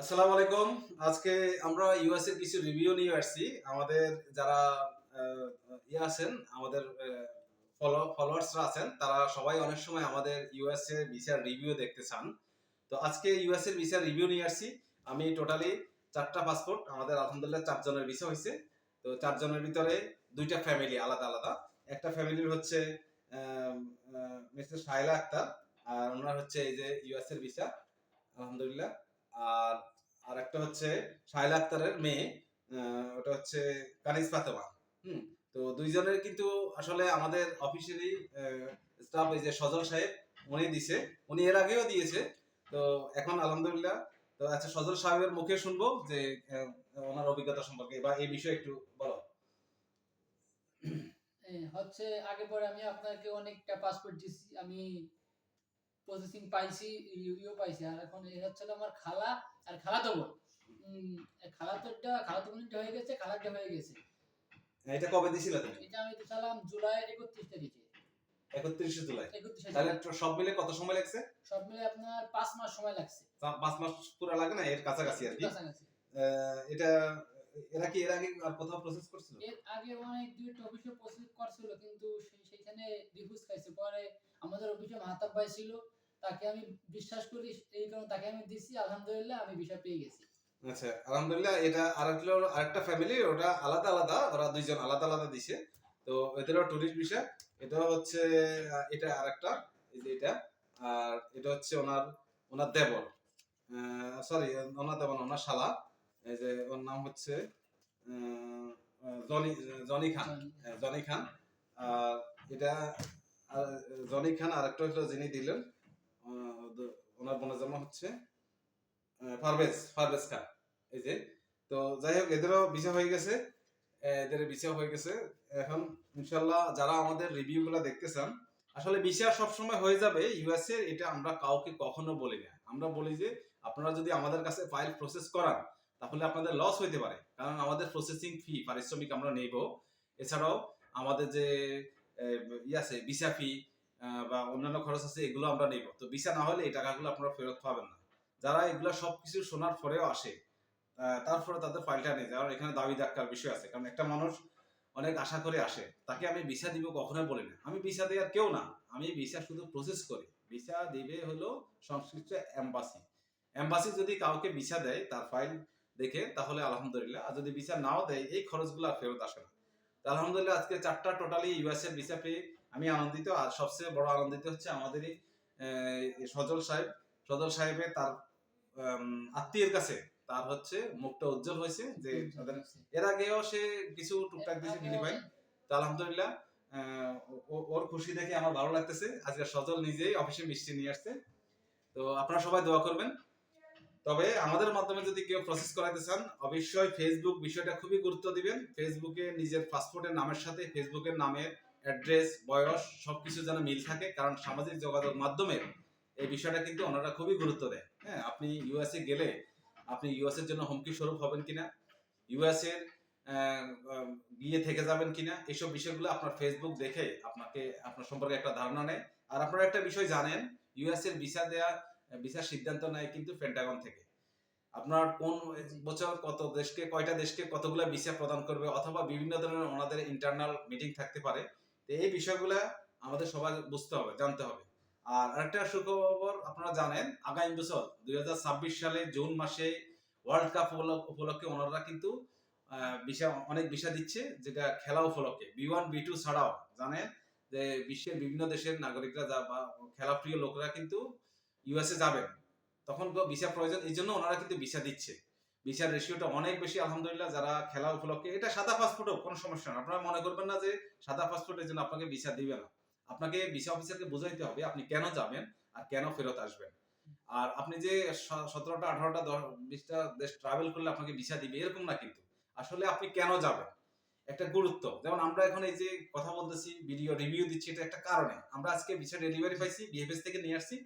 আসসালামু আলাইকুম। আজকে আমরা ইউএস এর কিছু রিভিউ নিয়ে আসছি। আমাদের যারা ইয়ে আছেন, আমাদের ফলো ফলোয়ার্সরা আছেন, তারা সবাই অনেক সময় আমাদের ইউএস এর ভিসার রিভিউ দেখতে চান। তো আজকে ইউএস এর ভিসার রিভিউ নিয়ে আসছি। আমি টোটালি চারটা পাসপোর্ট আমাদের আলহামদুলিল্লাহ চারজনের ভিসা হয়েছে। তো চারজনের ভিতরে দুইটা ফ্যামিলি আলাদা আলাদা। একটা ফ্যামিলির হচ্ছে মিস্টার সাইলা আক্তার, আর ওনার হচ্ছে এই যে ইউএস এর ভিসা আলহামদুলিল্লাহ। আর আর একটা হচ্ছে শাইলা আক্তারের মেয়ে ওটা হচ্ছে কানিজ ফাতেমা। হুম, তো দুইজনের কিন্তু আসলে আমাদের অফিসেরই স্টাফ এই যে সজল সাহেব, উনি দিছে। উনি এর আগেও দিয়েছে। তো এখন আলহামদুলিল্লাহ, তো আচ্ছা সজল সাহেবের মুখে শুনব যে ওনার অভিজ্ঞতা সম্পর্কে বা এই বিষয়ে একটু বলো। হচ্ছে আগে পরে আমি আপনাকে অনেকটা পাসপোর্ট দিছি। আমি প্রসেসিং পাইছি ইউ পাইছি। আর এখন এই হচ্ছে আমার খালা আর খালা তো বোন খালা তোরটা খালা তো বোনটা হয়ে গেছে খালারটা হয়ে গেছে। এটা কবে দিছিল তুমি? এটা আমি দিছিলাম জুলাই একত্রিশ তারিখে। একত্রিশে জুলাই। একত্রিশে তাহলে সব মিলে কত সময় লাগছে? সব মিলে আপনার পাঁচ মাস সময় লাগছে। পা- পাঁচ মাস পুরো লাগে না? এর কাছাকাছি আর কি। এটা এরা কি এর আগে আর কোথাও প্রসেস করছিল? এর আগে অনেক দুইটা অফিসে প্রসেস করছিল কিন্তু সেইখানে রিফিউজ খাইছে। পরে আমাদের অফিসে মাহাতাব ভাই ছিল। তাকে আমি বিশ্বাস করি এই কারণে তাকে আমি দিছি আলহামদুলিল্লাহ আমি বিষয় পেয়ে গেছি। আচ্ছা আলহামদুলিল্লাহ এটা আরেকটা আরেকটা ফ্যামিলি ওটা আলাদা আলাদা ওরা দুইজন আলাদা আলাদা দিছে। তো এদেরও টুরিস্ট ভিসা এটা হচ্ছে এটা আরেকটা এই যে এটা আর এটা হচ্ছে ওনার ওনার দেবর। সরি ওনার দেবর ওনার শালা। এই যে ওর নাম হচ্ছে জনি জনি খান। হ্যাঁ, জনি খান। আর এটা জনি খান আরেকটা হলো যিনি দিলেন ওনার বোনের জন্ম হচ্ছে পারভেজ পারভেজ খান। এই যে, তো যাই হোক, এদেরও ভিসা হয়ে গেছে এদের ভিসা হয়ে গেছে। এখন ইনশাল্লাহ যারা আমাদের রিভিউ গুলা দেখতে আসলে ভিসা সবসময় হয়ে যাবে ইউএসএ, এটা আমরা কাউকে কখনো বলি না। আমরা বলি যে, আপনারা যদি আমাদের কাছে ফাইল প্রসেস করান, তাহলে আপনাদের লস হইতে পারে। কারণ আমাদের প্রসেসিং ফি, পারিশ্রমিক আমরা নেব। এছাড়াও আমাদের যে ই আছে, ভিসা ফি বা অন্যান্য খরচ আছে, এগুলো আমরা নেব। তো ভিসা না হলে এই টাকাগুলো আপনারা ফেরত পাবেন না। যারা এগুলো সবকিছু শোনার পরেও আসে তারপরে তাদের ফাইলটা নিয়ে যাওয়ার এখানে দাবি দাক্কার বিষয় আছে, কারণ একটা মানুষ অনেক আশা করে আসে, তাকে আমি ভিসা দিব কখনোই বলি না। আমি ভিসা দেওয়ার কেউ না, আমি ভিসা শুধু প্রসেস করি। ভিসা দিবে হলো সংশ্লিষ্ট এম্বাসি এম্বাসি যদি কাউকে ভিসা দেয়, তার ফাইল দেখে, তাহলে আলহামদুলিল্লাহ। আর যদি ভিসা নাও দেয়, এই খরচগুলো আর ফেরত আসে না। আলহামদুলিল্লাহ, আজকে চারটা টোটালি ইউএস এর ভিসা পেয়ে আমি আনন্দিত। আর সবচেয়ে বড় আনন্দিত হচ্ছে আমাদেরই সজল সাহেব। সজল সাহেবের তার আত্মীয়ের কাছে তার হচ্ছে মুখটা উজ্জ্বল হয়েছে যে এর আগেও সে কিছু টুকটাক দিয়েছে দিদি ভাই তো আলহামদুলিল্লাহ ওর খুশি দেখে আমার ভালো লাগতেছে। আজকে সজল নিজেই অফিসে মিষ্টি নিয়ে আসছে। তো আপনারা সবাই দোয়া করবেন। তবে আমাদের মাধ্যমে যদি কেউ প্রসেস করাতে চান অবশ্যই ফেসবুক বিষয়টা খুবই গুরুত্ব দিবেন। ফেসবুকে নিজের পাসপোর্টের নামের সাথে ফেসবুকের নামের অ্যাড্রেস বয়স সবকিছু যেন মিল থাকে কারণ সামাজিক যোগাযোগ মাধ্যমে এই বিষয়টা কিন্তু ওনারা খুবই গুরুত্ব দেয়। হ্যাঁ আপনি ইউএসএ গেলে আপনি ইউএস এর জন্য হুমকি স্বরূপ হবেন কিনা? ইউএস এর আহ, আহ, গিয়ে থেকে যাবেন কিনা? এসব বিষয়গুলো আপনার ফেসবুক দেখে আপনাকে আপনার সম্পর্কে একটা ধারণা নেয়। আর আপনারা একটা বিষয় জানেন ইউএস এর ভিসা দেয়া ভিসার সিদ্ধান্ত নেয় কিন্তু পেন্টাগন থেকে। আপনার কোন বছর কত দেশকে কয়টা দেশকে কতগুলা ভিসা প্রদান করবে অথবা বিভিন্ন ধরনের ওনাদের ইন্টারনাল মিটিং থাকতে পারে এই বিষয়গুলা আমাদের সবাই বুঝতে হবে, জানতে হবে। আর আরেকটা সুখবর আপনারা জানেন, আগামী বছর দুই সালে জুন মাসে ওয়ার্ল্ড কাপ উপলক্ষে ওনারা কিন্তু অনেক ভিসা দিচ্ছে, যেটা খেলা উপলক্ষে। বি ওয়ান, বি টু ছাড়াও, জানেন? যে বিশ্বের বিভিন্ন দেশের নাগরিকরা যা, বা খেলা প্রিয় লোকরা কিন্তু ইউএসএ যাবেন। তখন ভিসা প্রয়োজন, এই জন্য ওনারা কিন্তু ভিসা দিচ্ছে। ভিসার রেশিওটা অনেক বেশি, আলহামদুলিল্লাহ, যারা খেলা উপলক্ষে, এটা সাদা পাসপোর্টও, কোনো সমস্যা না। আপনারা মনে করবেন না যে সাদা পাসপোর্টের জন্য আপনাকে ভিসা দিবে না। আপনাকে ভিসা অফিসারকে বুঝাইতে হবে আপনি কেন যাবেন আর কেন ফেরত আসবেন। আর আপনি যে সতেরোটা, আঠারোটা বিশটা দেশ ট্রাভেল করলে আপনাকে ভিসা দিবে, এরকম না কিন্তু। আসলে আপনি কেন যাবেন? একটা গুরুত্ব। যেমন আমরা এখন এই যে কথা বলতেছি ভিডিও রিভিউ দিচ্ছি, এটা একটা কারণে। আমরা আজকে ভিসা ডেলিভারি পাইছি বিএফএস থেকে নিয়ে আসছি,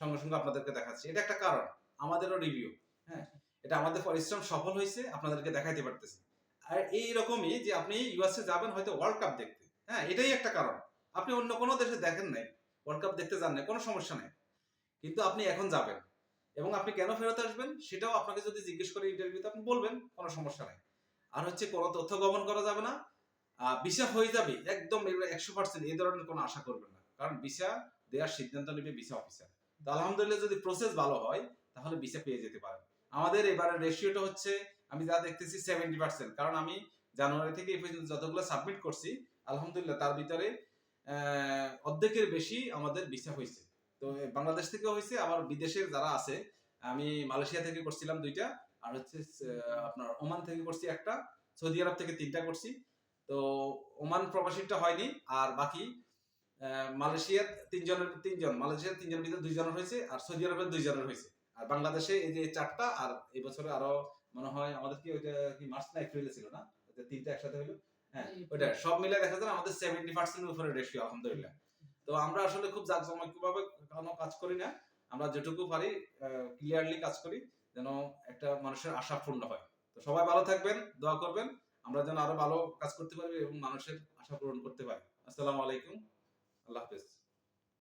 সঙ্গে সঙ্গে আপনাদেরকে দেখাচ্ছি। এটা একটা কারণ, আমাদেরও রিভিউ হ্যাঁ? এটা আমাদের পরিশ্রম সফল হয়েছে, আপনাদেরকে দেখাইতে পারতেছি। আর এই রকমই যে আপনি ইউএসএ যাবেন হয়তো ওয়ার্ল্ড কাপ দেখতে। হ্যাঁ এটাই একটা কারণ। আপনি অন্য কোনো দেশে দেখেন নাই ওয়ার্ল্ড কাপ দেখতে যান না কোনো সমস্যা নাই। কিন্তু আপনি এখন যাবেন এবং আপনি কেন ফেরত আসবেন সেটাও আপনাকে যদি জিজ্ঞেস করে ইন্টারভিউতে আপনি বলবেন, কোনো সমস্যা নাই। আর হচ্ছে কোনো তথ্য গোপন করা যাবে না। ভিসা হয়ে যাবে, একদম একশো পার্সেন্ট এই ধরনের কোনো আশা করবেন না। কারণ ভিসা দেওয়ার সিদ্ধান্ত নেবে ভিসা অফিসার। তো আলহামদুলিল্লাহ যদি প্রসেস ভালো হয়, তাহলে ভিসা পেয়ে যেতে পারেন। আমাদের এবারে রেশিওটা হচ্ছে, আমি যা দেখতেছি সেভেন্টি পার্সেন্ট কারণ আমি জানুয়ারি থেকে এই পর্যন্ত যতগুলো সাবমিট করছি, আলহামদুলিল্লাহ তার ভিতরে অর্ধেকের বেশি আমাদের ভিসা হয়েছে। তো বাংলাদেশ থেকে হয়েছে, আবার বিদেশের যারা আছে, আমি মালয়েশিয়া থেকে করছিলাম দুইটা, আর হচ্ছে আপনার ওমান থেকে করছি একটা, সৌদি আরব থেকে তিনটা করছি। তো ওমান প্রবাসীটা হয়নি, আর বাকি মালয়েশিয়ার তিনজনের, তিনজন, মালয়েশিয়ার তিনজনের ভিতরে দুইজনের হয়েছে, আর সৌদি আরবের দুইজনের হয়েছে। আর বাংলাদেশে এই যে চারটা আর এই বছরে আরও মনে হয় আমাদের কি ওইটা কি মার্চ না এপ্রিলে ছিল না? তিনটা একসাথে হলো? হ্যাঁ ওইটা সব মিলে দেখা যায় আমাদের সেভেন্টি পার্সেন্টের উপরে রেশিও আলহামদুলিল্লাহ। তো আমরা আসলে খুব জাঁকজমক ভাবে কোনো কাজ করি না। আমরা যেটুকু পারি ক্লিয়ারলি কাজ করি যেন একটা মানুষের আশা পূর্ণ হয়। তো সবাই ভালো থাকবেন দোয়া করবেন। আমরা যেন আরও ভালো কাজ করতে পারি এবং মানুষের আশা পূরণ করতে পারি। আসসালামু আলাইকুম। আল্লাহ হাফেজ।